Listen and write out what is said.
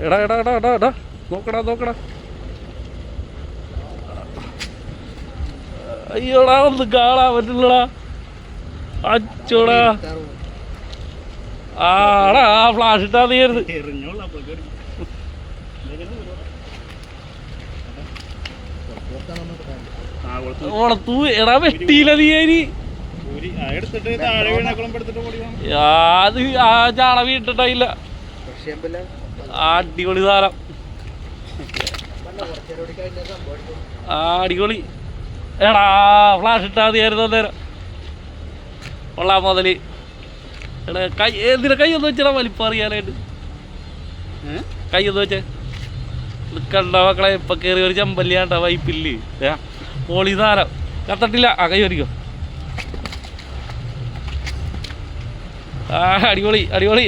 എടാ എടാ എടാ എടാ എടാ. നോക്കടാ നോക്കടാ. അയ്യോടാ ഒന്ന് കാണാൻ പറ്റില്ലടാ. അച്ചോടാ. ആടാ ആ ഫ്ലാഷ് ഇട്ടാ നീരുത് ഇട്ടിട്ടില്ല എടാ വെട്ടിയില്ല നീ അത് ആ ചാള വീട്ടിട്ടായില്ല അടിപൊളി സാധനം. ആ അടിപൊളി. എടാ ഫ്ലാഷ് ഇട്ടാ മതിയായിരുന്നു അന്നേരം കൊള്ളാം മുതൽ. എടാ കൈ എന്തിനാ കൈ ഒന്ന് വെച്ചടാ വലിപ്പം അറിയാനായിട്ട്? കൈ ഒന്ന് വെച്ചേ. കണ്ട മക്കളെ ഇപ്പൊ കയറി ഒരു ചമ്പല്ലിയാണ്ട വൈപ്പില്ല്. ഏ, പോളി സാരം കത്തട്ടില്ല. ആ കൈ ഒരിക്കോ ആ അടിപൊളി അടിപൊളി.